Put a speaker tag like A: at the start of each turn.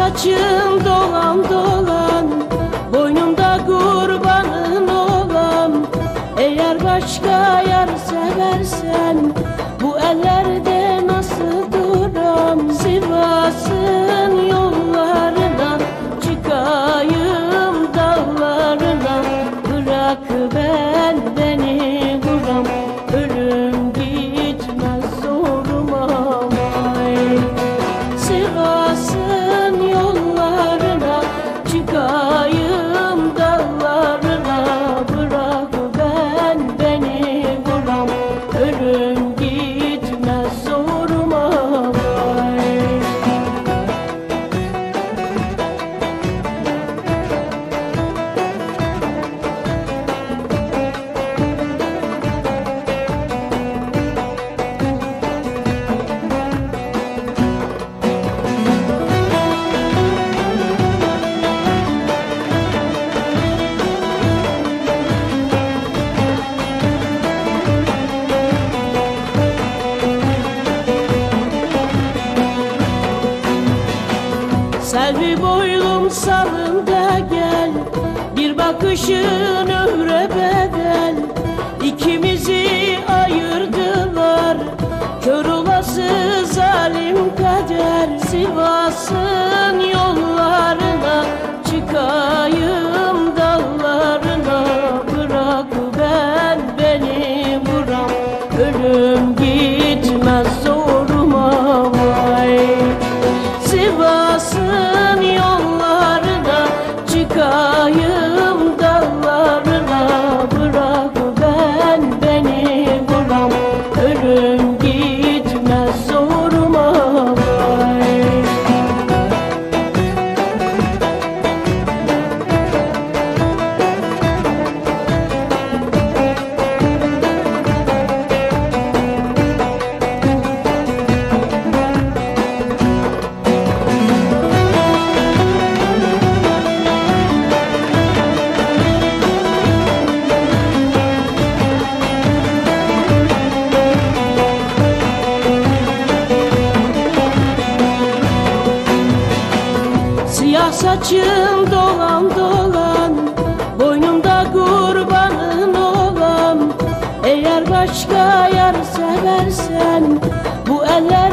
A: Saçın dolan dolan Boynumda kurbanın olan. Eğer başka yar seversen Hare Selvi boylum salında gel. Bir bakışın ömre bedel. İkimizi Siyah saçın dolan dolan Boynumda kurbanın olan. Eğer başka yar seversen Bu ellerde